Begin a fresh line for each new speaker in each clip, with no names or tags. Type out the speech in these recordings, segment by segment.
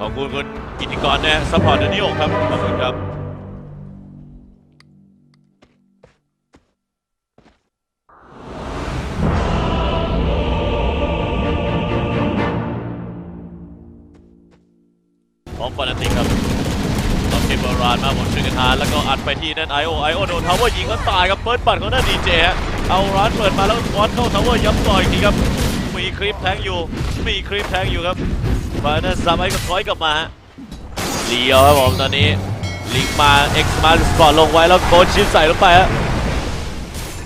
ขอบคุณคุณกิติกรนะซัพพอร์ตเดนิยมครับ ขอบคุณครับ ของปานาติครับต้องเก็บโบราณมาบนช่วยกันหาแล้วก็อัดไปที่นั่นไอโอไอโอโดนทาวเวอร์ยิงก็ตายครับเปิดปัดของนั่นดีเจฮะเอาร้านเปิดมาแล้ววอดเข้าทาวเวอร์ย้ำต่ออีกทีครับ มีคลิปแทงอยู่ มีคลิปแทงอยู่ครับ ฟานันซามไอก็ถอยกลับมาฮะเลียวครับผมตอนนี้ลิงมาเอ็กซ์มาสปอร์ตลงไว้แล้วโกชิปใส่ลงไปฮะ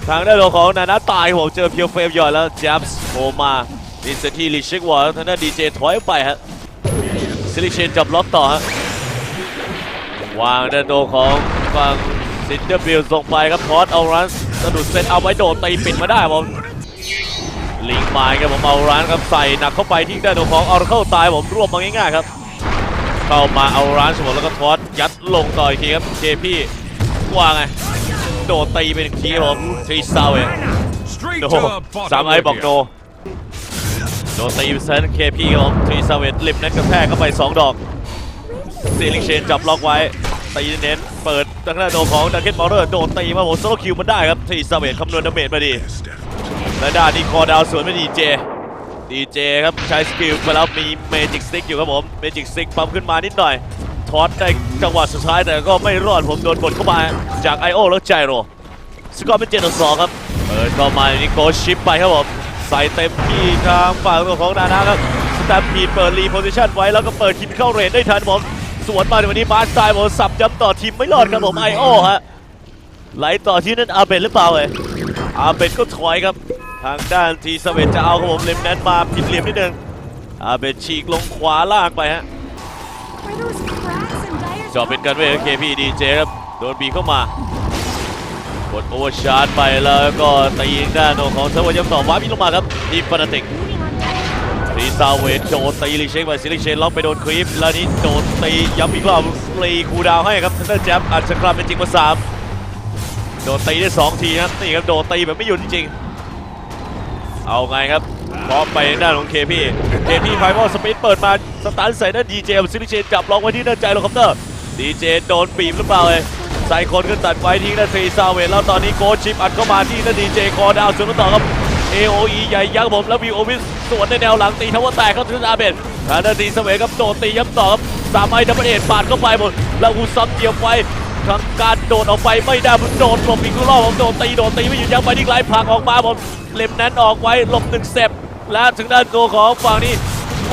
ทางด้านของนานาตายผมเจอเพียวเฟมย่อยแล้วจับส์โผล่มาดิสที่ลิเชกวอร์ทางด้านดีเจถอยไปฮะซิลิเชนจับล็อกต่อฮะวางด้านโดของฝั่งซินเดอร์บิลส่งไปครับพอสเอารันสะดุดเซตเอาไว้โดดตีปิดมาได้ครับผม ลิงไม้ครับผมเอารันครับใส่หนักเข้าไปที่ด้านโดของออร์เคิลตายผมรวบมาง่ายๆครับ เข้ามาเอารันสมบูรณ์แล้วก็ทอสยัดลงต่ออีกทีครับเคพี่ว่าไงโดดตีไปหนึ่งทีครับผมทีซาวเอง
Straight
โน
to
สามไอ้บอกโน
Bolivia.
โดนตีเซนเคพีครับผมทรีซาเวตลิมนั้นกระแทกเข้าไป 2 ดอกซีลิงเชนจับล็อกไว้ตีเน้นเปิดทางด้านโดนของดักเก็ตบอลเลอร์โดนตีมาผมโซโลคิวมันได้ครับทรีซาเวตคำนวณดาเมจมาดี และด้านนี้คอดาวสวนไม่ดีเจ ดีเจครับใช้สกิลไปแล้วมีเมจิกสติ๊กอยู่ครับผมเมจิกสติ๊กปั๊มขึ้นมานิดหน่อยทอดในจังหวะสุดท้ายแต่ก็ไม่รอดผมโดนกดเข้ามาจากไอโอแล้วไจโรสกอร์เป็นเจ็ดต่อสองครับเปิดเข้ามานี่โกชิปไปครับผมใส่เต็มที่ทางฝั่งของนานาครับสแตมปีเปิดรีโพซิชันไว้แล้วก็เปิดคิมเข้าเรทได้ทันผมสวนมาในวันนี้มาสไตล์ผมสับย้ำต่อทีมไม่รอดครับผมไอโอฮะไหลต่อที่นั่นอาเบนหรือเปล่าเอ่ยอาเบนก็ถอยครับ ทางด้านทีสเวตจะเอาครับผมเลมแนนมาผิดเหลี่ยมนิดนึงอาเบนฉีกลงขวาล่างไปฮะจอเป็นกันเวทเคพีดีเจครับโดนบีเข้ามากดโอเวอร์ชาร์จไปแล้วก็ตีด้านของเซเวอร์ย้ำต่อวาร์ปลงมาครับทีมฟนาติกทีซาเวทโดนตีลิเชคไปซิลิเชนล็อกไปโดนครีปแล้วนี่โดนตีย้ำอีกรอบรีคูดาวให้ครับทันเดอร์แจ็บอาจจะกลับเป็นจริงมาสามโดนตีได้สองทีครับนี่ครับโดนตีแบบไม่หยุดจริงๆ เอาไงครับพร้อมไปด้านของเคพี่เคพี่ไฟมอลสปีดเปิดมาสตาร์ทใส่ด้านดีเจซิลิเชนจับล็อกไว้ที่ด้านใจโลคอปเตอร์ดีเจโดนบีบหรือเปล่าเลยใส่คนขึ้นตัดไว้ทิ้งด้านทีซาเวทแล้วตอนนี้โกชิปอัดเข้ามาที่ด้านดีเจคอดาวสวนต่อครับ AOE ใหญ่ยักษ์ผมแล้ววิโอวิสสวนในแนวหลังตีทวเวอร์แตกเข้าถึงอาเบนทางด้านตีเสมอครับโดดตีย้ำต่อครับสามไอ้ดับเบิลเอ็ดปาดเข้าไปหมดแล้วอุซัมเหยียบไว้ ทางการโดดออกไปไม่ได้ผมโดดหลบอีกรอบผมโดดตีโดดตีไม่หยุดยั้งไปที่ไกลผักออกมาผมเล็มนั้นออกไว้หลบหนึ่งเซปและถึงด้านตัวของฝั่งนี้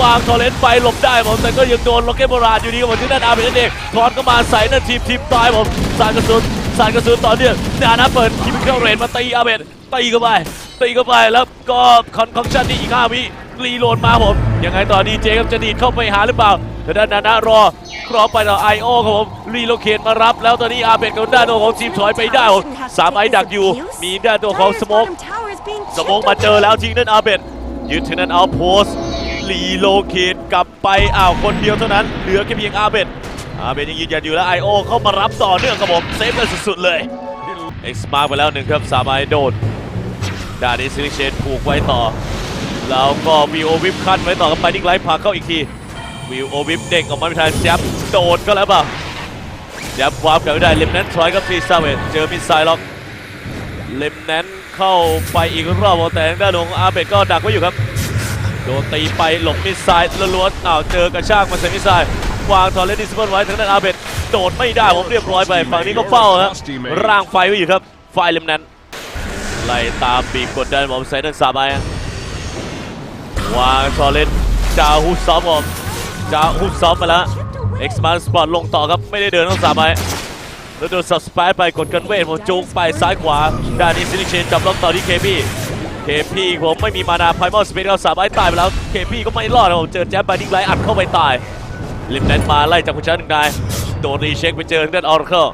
วางทอร์เรนต์ไปหลบได้ผมแต่ก็ยังโดนล็อกเก็ตโบราณอยู่ดีผมที่ด้านอาเบนนั่นเองถอนเข้ามาใส่นั่นทีมทีมตายผมสาดกระสุนสาดกระสุนต่อเนื่องนานะเปิดคิมิเคิลเรนมาตีอาเบนตีเข้าไปตีเข้าไปแล้วก็คอนคอนชั่นนี่อีก5วิรีโหลดมาผมยังไงต่อดีเจครับจะดีดเข้าไปหาหรือเปล่า แต่ด้านนานารอครอไปต่อไอโอครับผมรีโลเคทมารับ แล้วตอนนี้อาเบนกับด้านโนของทีมถอยไปได้สามไอดักอยู่ มีด้านตัวของสโมกสโมกมาเจอแล้วจริงนั่นอาเบนยึดทางนั้นเอาโพสรีโลเคทกลับไปอ้าวคนเดียวเท่านั้นเหลือแค่เพียงอาเบนอาเบนยังยืนยันอยู่แล้วไอโอเข้ามารับต่อเนื่องครับผมเซฟกันสุดๆเลยเอ็กซ์มาไปแล้วหนึ่งครับสามไอโดนด้านนี้ซิลิเชนผูกไว้ต่อแล้วก็วิวโอวิปคันไว้ต่อกับไปนิกไลท์พาเข้าอีกที วิวโอวิปเด้งออกมาไม่ทันแจ๊บโดดก็แล้วเปล่าแจ๊บวาร์ปกลับไม่ได้เลมแนนทรอยกับทีซาเวตเจอมิสไซล์ล็อกเลมแนนเข้าไปอีกรอบแต่งด้านของอาเบตก็ดักไว้อยู่ครับโดนตีไปหลบมิสไซล์ล้วนๆอ้าวเจอกระชากมาใส่มิสไซล์วางทอร์เรนดิสเบิลไว้ทางด้านอาเบตโดดไม่ได้ผมเรียบร้อยไปฝั่งนี้ก็เฝ้าครับร่างไฟไว้อยู่ครับไฟเลมแนนไล่ตามบีบกดดันผมไซนันสามไปวางทอร์เรนจาฮุบซ้อมผม จาฮุบซ้อมมาแล้วเอ็กซ์มาสปอร์ตลงต่อครับ ไม่ได้เดินต้องสามไปแล้วโดนสับสปายไปกดกันเวทผมจูงไปซ้ายขวาด้านนี้ซิลิเชนจับล็อกต่อที่เคพี่เคพี่ผมไม่มีมานาไพมอลสเปนเขาสามไปตายไปแล้วเคพี่ก็ไม่รอดครับผมเจอแจ๊บไปดิ้งไลท์อัดเข้าไปตายลิมแนนมาไล่จากคุณชาหนึ่งนายโดนรีเช็คไปเจอทางด้านออร์เคิล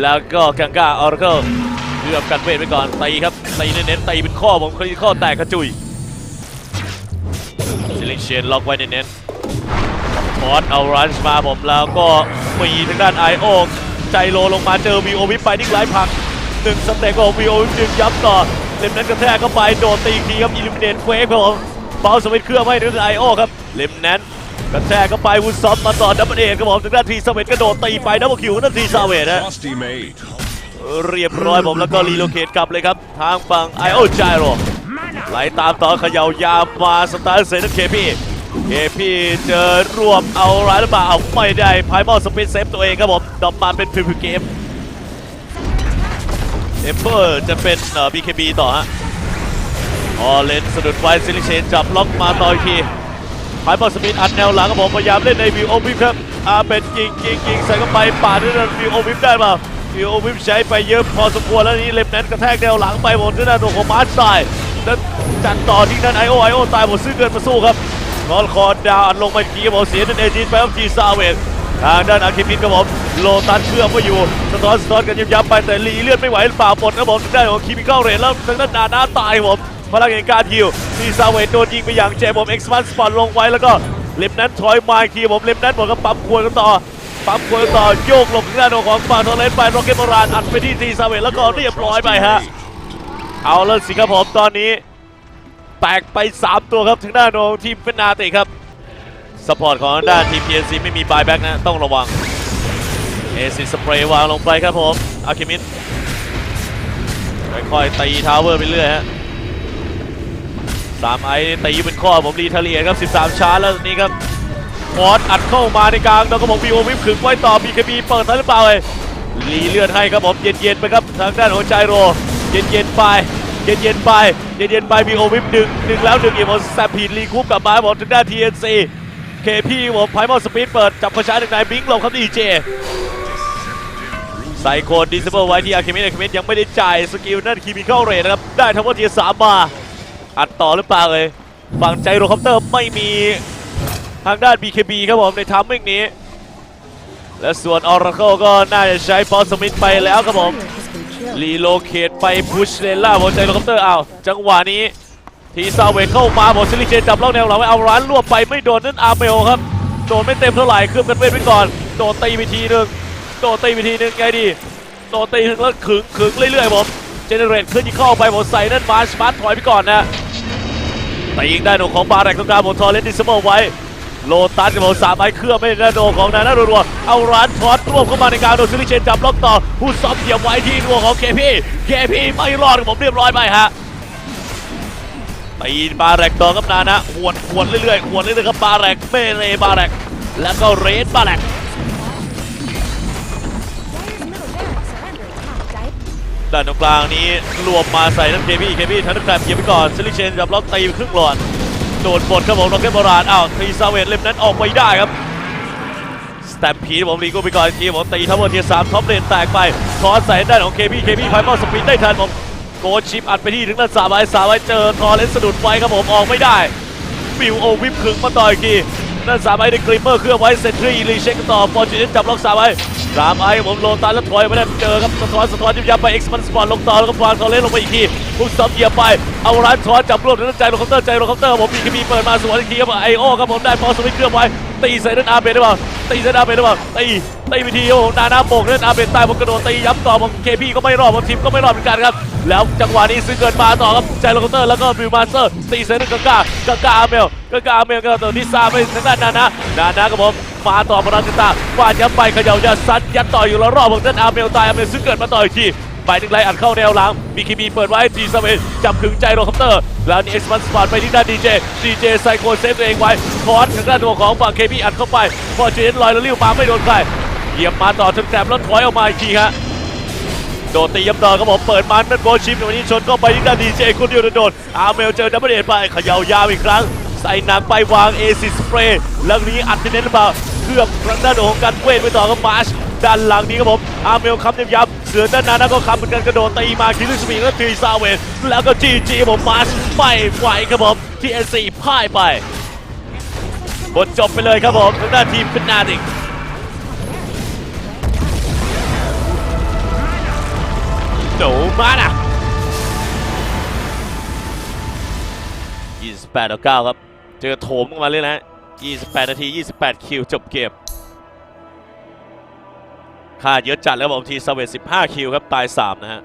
แล้วก็กังกาออร์เคิลเลือบกันเวทไปก่อนตีครับตีเน้นๆตีเป็นข้อผมคลีข้อแตกกระจุยซิลิเชนล็อกไว้เน้นๆ ทอสเอารันช์มาผมแล้วก็มีทางด้านไอโอใจโลลงมาเจอวีโอวิปไปนิ่งไลฟ์พักหนึ่งสเต็กของวีโอวิปดึงย้ำต่อเลมนั้นกระแทกเข้าไปโดนตีอีกทีครับอิลิมิเนตเควกผมเบาสวิตเครื่องไว้ทางด้านไอโอครับเลมนั้นกระแทกเข้าไปวุนซอฟมาต่อดับเบิลเอครับผมทางด้านทีสเวตกระโดดตีไปดับเบิลคิวของด้านทีซาเวตนะเรียบร้อยผมแล้วก็รีโลเคทกลับเลยครับ ทางฝั่งไอโอจายโรไหลตามต่อเขย่ายามมาสตาร์เซนเคพี เคพีเจอรวบเอาร้ายหรือเปล่าเอาไม่ได้ไพายบอลสปินเซฟตัวเองครับผมดอปมาเป็นพิมพ์เกมเอมเบอร์จะเป็นเอ่อ BKB ต่อฮะออเลนสะดุดไวซิลิเชนจับล็อกมาต่ออีกทีพายบอลสปินอัดแนวหลังครับผมพยายามเล่นในวิวโอวิฟครับอาเป็นยิงยิงยิงใส่เข้าไปป่าดด้วยนะวิวโอวิฟได้เปล่าวิวโอวิฟใช้ไปเยอะพอสมควรแล้วนี่เล็บแนนกระแทกแนวหลังไปหมดที่ด้านของมาร์ชไซด์แล้วจัดต่อที่ด้านไอโอไอโอตายหมดซื้อเกินมาสู้ครับ นอนคอดาวอัดลงมาอีกทีครับผมเสียนั่นเอจีไปครับจีซาเวตทางด้านอาคิมินครับผมโลตัสเชื่อมไว้อยู่สะท้อนสะท้อนกันยับๆไปแต่ลีเลือดไม่ไหวเปล่าหมดครับผมทางด้ของคิมิเคิลเรนแล้วทางด้านนาหน้าตายผมพลังแห่งการฮิวจีซาเวตโดนยิงไปอย่างเจ็บผมเอ็กซ์มันสปอตลงไว้แล้วก็เล็บนั้นถอยมาอีกทีผมเล็บนั้นหมดก็ปั๊มควรกันต่อปั๊มควยต่อโยกหลบทางด้านของฝั่งทอร์เรนต์ไปโรเกตโบราณอัดไปที่ทีซาเวตแล้วก็เรียบร้อยไปฮะเอาแล้วสิครับผมตอนนี้ แตกไป 3 ตัวครับทางด้านของทีมเฟนนาติครับสปอร์ตของด้านทีม PNC ไม่มีบายแบ็กนะ ต้องระวังเอซิสเปรย์วางลงไปครับผมอาคิมินค่อยๆตีทาวเวอร์ไปเรื่อยฮะสามไอ้ตีเป็นข้อผมรีเทเลียครับ 13 ชาร์จแล้วตอนนี้ครับฟอสอัดเข้ามาในกลางแล้วก็บอกวีโอวิปขึงไว้ต่อ BKB เปิดทันหรือเปล่าเลยรีเลื่อนให้ครับผมเย็นๆไปครับทางด้านของไจโร เย็นๆไป เย็นๆไป เย็นๆไปวีโอวิปดึงดึงแล้วดึงอีกหมดแซมพีรีคูปกลับมาหมดทางด้าน TNC เคพีผมไพมอลสปีดเปิด จับกระชายหนึ่งนายบิงลงครับดีเจใส่โคนดิสเบิลไว้ที่อาร์เคมินอาร์เคมินยังไม่ได้จ่ายสกิลนั่นคีมิเข้าเรทนะครับ ได้ทั้งหมดทีสามมาอัดต่อหรือเปล่าเลยฝั่งใจโรคอปเตอร์ไม่มีทางด้าน BKB ครับผมในทัมมิ่งนี้ และส่วน Oracle ก็น่าจะใช้พอสมิธไปแล้วครับผม รีโลเคทไปพุชเลนล่าบนใจโรคอปเตอร์อ้าวจังหวะนี้ทีซาเวทเข้ามาหมดซิลิเชนจับล่องแนวหลังไว้เอาร้านรวบไปไม่โดนนั่นอาร์เมลครับโดนไม่เต็มเท่าไหร่คือบกันเวทไว้ก่อนโดนตีไปทีนึงโดนตีไปทีนึงไงดีโดนตีแล้วขึงขึงเรื่อยๆผมเจเนเรตขึ้นยิงเข้าไปผมใส่นั่นมาร์ชมาร์ชถอยไปก่อนนะแต่ยิงได้หนูของบาแรกตรงกลางผมทอร์เรนดิสเบิลไว้ โลตัสกับผมสามไม้เครื่องไม่ได้โดของนานารัวๆเอาร้านทอดรวบเข้ามาในกางโดนซิลิเชนจับล็อกต่อผู้ซ้อมเหยียบไว้ที่รัวของเคพีเคพีไม่รอดผมเรียบร้อยไปฮะตีบาแรกต่อกับนานะหวนหวนเรื่อยๆหวนเรื่อยๆครับบาแรกเมเรบาแรกแล้วก็เรดบาแรกด้านตรงกลางนี้รวบมาใส่นั่นเคพีเคพีทันทีแคลบเหยียบไปก่อนซิลิเชนจับล็อกตีครึ่งหลอด โดนบดครับผมล็อกเก็ตโบราณอ้าวทีซาเวตเล่มนั้นออกไปได้ครับสแตมพีผมรีก้ไปก่อนทีผมตีทัพเวอร์เทียสามท็อปเลนแตกไปทอใส่ด้านของเคพีเคพีไฟมอลสปีดได้ทันผมโกชิปอัดไปที่ถึงด้านสามไว้สามไว้เจอทอเลนสะดุดไฟครับผมออกไม่ได้วิวโอวิปขึงมาต่ออีกทีด้านสามไอ้ได้กริมเมอร์เคลื่อนไว้เซนทรีรีเช็คต่อฟอร์จูนจับล็อกสามไว้ สามไอ้ผมโลตันแล้วถอยไม่ได้เจอครับสะท้อนสะท้อนยิบยับไปเอ็กซ์มันสปอร์ตลงต่อแล้วก็ฟางทอเลนลงไปอีกทีพุกซับเหยียบไปเอาร้านทอนจับรวบด้านใจโรคอปเตอร์ใจโรคอปเตอร์ผมมีคีเปิดมาสวนอีกทีครับไอโอครับผมได้พอสวิตเคลื่อนไว้ ตีใส่ด้านอาเบนได้เปล่าตีเซนอาเบนหรือเปล่าตีตีวิธีโอ้นาหน้าโป่งเล่นอาเบนตายผมกระโดดตีย้ำต่อผมเคพีก็ไม่รอดผมทีมก็ไม่รอดเหมือนกันครับแล้วจังหวะนี้ซื้อเกินมาต่อครับใจโลคเตอร์แล้วก็บิวมาสเตอร์ตีเซนกากากากาอาเมลกากาอาเมลก็ตัวที่ซาไปทางด้านนานะนานะกับผมมาต่อพลังจิตาฟาดย้ำไปเขย่ายัดซัดยัดต่ออยู่แล้วรอบผมด้านอาเมลตายอาเมลซื้อเกินมาต่ออีกที ไปหนึ่งไล่อัดเข้าแนวหลังบีคีบีเปิดไว้ทีซาเวนจับขึงใจโรคอปเตอร์ แล้วนี่เอ็กซ์มันสปอร์ไปที่ด้านดีเจดีเจไซโคเซฟตัวเองไว้คอร์สทางด้านตัวของฝั่งเคพีอัดเข้าไปพอเจนลอยแล้วเลิ้ยวมาไม่โดนใครเหยียบมาต่อถึงแถบแล้วถอยออกมาอีกทีฮะโดดตีย้ำต่อครับผมเปิดมันนั่นโกชิปในวันนี้ชนเข้าไปที่ด้านดีเจคนเดียวโดนอาร์เมลเจอดับเบิลเอไปเขย่ายาวอีกครั้งใส่หนังไปวางเอซิสเปรย์แล้วนี้อัดเน้นหรือเปล่าเคลือบทางด้านของการเวทไปต่อกับมาร์ชด้านหลังนี้ครับผม อาร์เมลคำยับยับ เสือด้านหนั้นก็คำเหมือนกันกระโดดตีมาคิริสมีแล้วทีซาเวนแล้วก็จีจีผมมาชไม่ไหวครับผมทีเอซีพ่ายไปบทจบไปเลยครับผมทางด้านทีมเป็นนาดิกหนูมาน่ะ28ต่อ9ครับ เจอโถมเข้ามาเลยนะฮะ28 นาที 28 คิว จบเกม ค่าเยอะจัดแล้วผมทีสเวต15 คิวครับตาย 3 นะฮะ